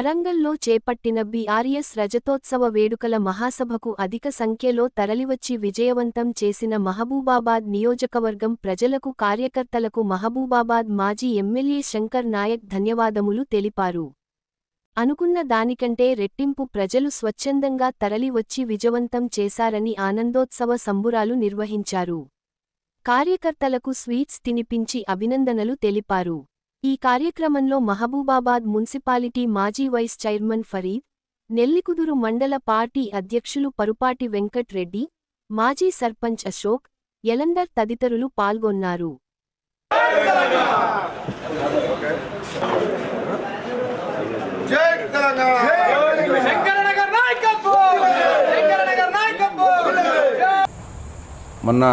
వరంగల్లో చేపట్టిన బీఆర్ఎస్ రజతోత్సవ వేడుకల మహాసభకు అధిక సంఖ్యలో తరలివచ్చి విజయవంతం చేసిన మహబూబాబాద్ నియోజకవర్గం ప్రజలకు కార్యకర్తలకు మహబూబాబాద్ మాజీ ఎమ్మెల్యే శంకర్ నాయక్ ధన్యవాదములు తెలిపారు. అనుకున్న దానికంటే రెట్టింపు ప్రజలు స్వచ్ఛందంగా తరలివచ్చి విజయవంతం చేశారని ఆనందోత్సవ సంబురాలు నిర్వహించారు. కార్యకర్తలకు స్వీట్స్ తినిపించి అభినందనలు తెలిపారు. ఈ కార్యక్రమంలో మహబూబాబాద్ మున్సిపాలిటీ మాజీ వైస్ చైర్మన్ ఫరీద్ నెల్లికుదురు మండల పార్టీ అధ్యక్షులు పరుపాటి వెంకట్ రెడ్డి మాజీ సర్పంచ్ అశోక్ ఎలందర్ తదితరులు పాల్గొన్నారు. జై తెలంగాణ! శంకరనగర్ నాయకత్వం! శంకరనగర్ నాయకత్వం! మొన్న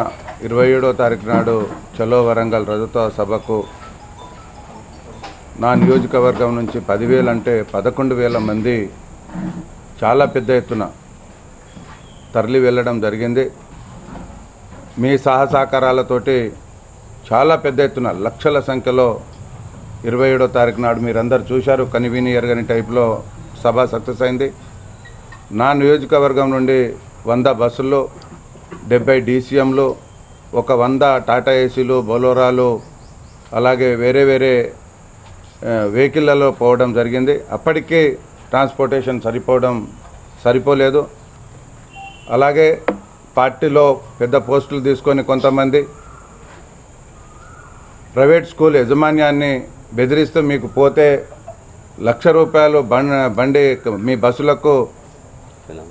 ఇరవై ఏడో తారీఖు నాడు చలో వరంగల్ రజత సభకు నా నియోజకవర్గం నుంచి పదివేలు అంటే పదకొండు వేల మంది చాలా పెద్ద ఎత్తున తరలి వెళ్ళడం జరిగింది. మీ సహసహకారాలతోటి చాలా పెద్ద ఎత్తున లక్షల సంఖ్యలో ఇరవై ఏడో తారీఖు నాడు మీరందరూ చూశారు. కనివిని ఎరగని టైప్లో సభ సక్సెస్ అయింది. నా నియోజకవర్గం నుండి వంద బస్సులు డెబ్బై డీసీఎంలు ఒక వంద టాటా ఏసీలు బొలోరాలు అలాగే వేరే వేరే వెహికల్లలో పోవడం జరిగింది. అప్పటికీ ట్రాన్స్పోర్టేషన్ సరిపోవడం సరిపోలేదు. అలాగే పార్టీలో పెద్ద పోస్టులు తీసుకొని కొంతమంది ప్రైవేట్ స్కూల్ యాజమాన్యాన్ని బెదిరిస్తూ మీకు పోతే లక్ష రూపాయలు బండి బండి మీ బస్సులకు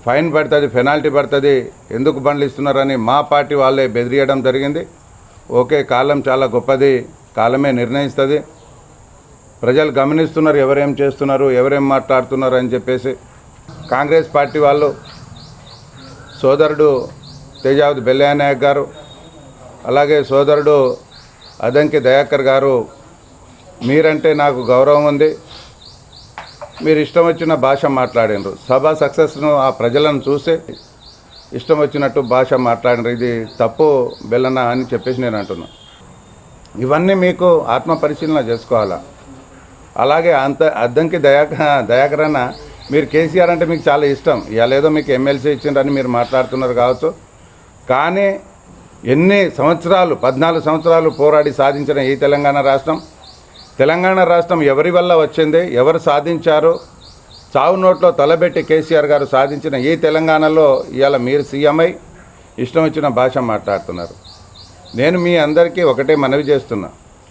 ఫైన్ పడుతుంది పెనాల్టీ పడుతుంది ఎందుకు బండ్లు ఇస్తున్నారని మా పార్టీ వాళ్ళే బెదిరియడం జరిగింది. ఓకే కాలం చాలా గొప్పది కాలమే నిర్ణయిస్తుంది. ప్రజలు గమనిస్తున్నారు ఎవరేం చేస్తున్నారు ఎవరేం మాట్లాడుతున్నారు అని చెప్పేసి కాంగ్రెస్ పార్టీ వాళ్ళు సోదరుడు తేజావతి బెల్లయ్య గారు అలాగే సోదరుడు అదంకి దయాకర్ గారు మీరంటే నాకు గౌరవం ఉంది. మీరు ఇష్టం వచ్చిన భాష మాట్లాడినరు. సభ సక్సెస్ను ఆ ప్రజలను చూసి ఇష్టం వచ్చినట్టు భాష మాట్లాడినరు. ఇది తప్పు బెల్లన అని చెప్పేసి నేను అంటున్నాను ఇవన్నీ మీకు ఆత్మ పరిశీలన చేసుకోవాలా? అలాగే అంత అద్దంకి దయాక దయాకరన్న మీరు కేసీఆర్ అంటే మీకు చాలా ఇష్టం. ఇవాళ మీకు ఎమ్మెల్సీ ఇచ్చిండ్రని మీరు మాట్లాడుతున్నారు కావచ్చు. కానీ ఎన్ని సంవత్సరాలు పద్నాలుగు సంవత్సరాలు పోరాడి సాధించిన ఈ తెలంగాణ రాష్ట్రం తెలంగాణ రాష్ట్రం ఎవరి వల్ల వచ్చింది ఎవరు సాధించారు చావు నోట్లో తలబెట్టి కేసీఆర్ గారు సాధించిన ఈ తెలంగాణలో ఇవాళ మీరు సీఎంఐ ఇష్టం వచ్చిన భాష మాట్లాడుతున్నారు. నేను మీ అందరికీ ఒకటే మనవి చేస్తున్నా.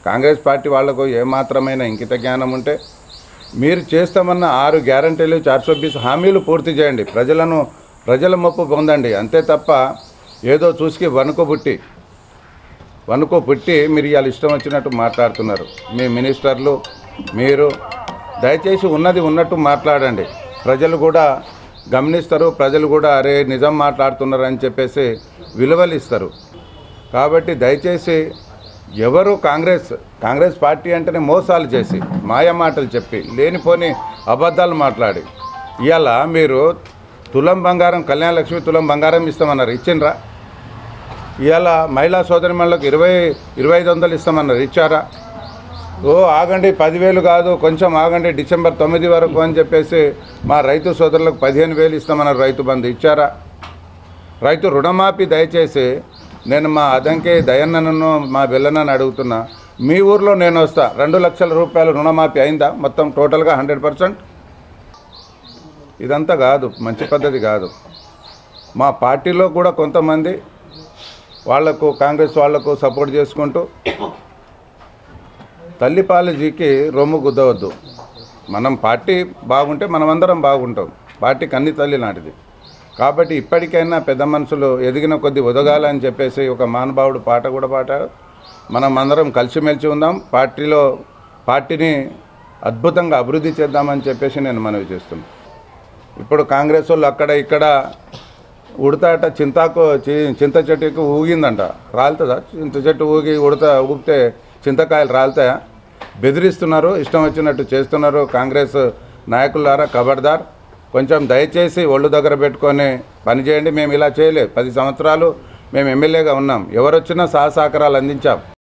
కాంగ్రెస్ పార్టీ వాళ్ళకు ఏమాత్రమైన ఇంకిత జ్ఞానం ఉంటే మీరు చేస్తామన్న ఆరు గ్యారంటీలు చార్సో బీస్ హామీలు పూర్తి చేయండి. ప్రజలను ప్రజల మొప్పు పొందండి. అంతే తప్ప ఏదో చూసుకి వణుకుబుట్టి వణుకు పుట్టి మీరు ఇవాళ ఇష్టం వచ్చినట్టు మాట్లాడుతున్నారు. మీ మినిస్టర్లు మీరు దయచేసి ఉన్నది ఉన్నట్టు మాట్లాడండి. ప్రజలు కూడా గమనిస్తారు ప్రజలు కూడా అరే నిజం మాట్లాడుతున్నారు అని చెప్పేసి విలువలు ఇస్తారు కాబట్టి దయచేసి ఎవరు కాంగ్రెస్ కాంగ్రెస్ పార్టీ అంటేనే మోసాలు చేసి మాయ మాటలు చెప్పి లేనిపోని అబద్ధాలు మాట్లాడి. ఇవాళ మీరు తులం బంగారం కళ్యాణలక్ష్మి తులం బంగారం ఇస్తామన్నారు ఇచ్చిండ్రా? ఇవాళ మహిళా సోదరిమణులకు ఇరవై ఇరవై ఐదు వందలు ఇస్తామన్నారు ఇచ్చారా? ఓ ఆగండి పదివేలు కాదు కొంచెం ఆగండి డిసెంబర్ తొమ్మిది వరకు అని చెప్పేసి మా రైతు సోదరులకు పదిహేను వేలు ఇస్తామన్నారు రైతు బంధు ఇచ్చారా? రైతు రుణమాఫీ దయచేసి నేను మా అదంకే దయన్నను మా బిల్లనని అడుగుతున్నా. మీ ఊర్లో నేను వస్తా. రెండు లక్షల రూపాయలు రుణమాఫీ అయిందా? మొత్తం టోటల్గా హండ్రెడ్ పర్సెంట్? ఇదంతా కాదు మంచి పద్ధతి కాదు. మా పార్టీలో కూడా కొంతమంది వాళ్ళకు కాంగ్రెస్ వాళ్ళకు సపోర్ట్ చేసుకుంటూ తల్లిపాలజీకి రొమ్ము గుద్దవద్దు. మనం పార్టీ బాగుంటే మనమందరం బాగుంటాం. పార్టీ కన్ని తల్లి లాంటిది. కాబట్టి ఇప్పటికైనా పెద్ద మనుషులు ఎదిగిన కొద్ది ఒదగాలని చెప్పేసి ఒక మానభావుడు పాట కూడా పాడారు. మనం అందరం కలిసిమెలిసి ఉందాం. పార్టీలో పార్టీని అద్భుతంగా అభివృద్ధి చేద్దామని చెప్పేసి నేను మనవి చేస్తున్నాను ఇప్పుడు కాంగ్రెస్ వాళ్ళు అక్కడ ఇక్కడ ఉడతాట చింతాకు చింత చెట్టుకు ఊగిందంట. రాలుతుందా? చింత చెట్టు ఊగి ఉడత ఊపితే చింతకాయలు రాలుతాయా? బెదిరిస్తున్నారు ఇష్టం వచ్చినట్టు చేస్తున్నారు కాంగ్రెస్ నాయకులారా ఖబర్దార్ కొంచెం దయచేసి ఒళ్ళు దగ్గర పెట్టుకొని పనిచేయండి మేము ఇలా చేయలేదు. పది సంవత్సరాలు మేము ఎమ్మెల్యేగా ఉన్నాం. ఎవరొచ్చినా సహసహకారాలు అందించాం.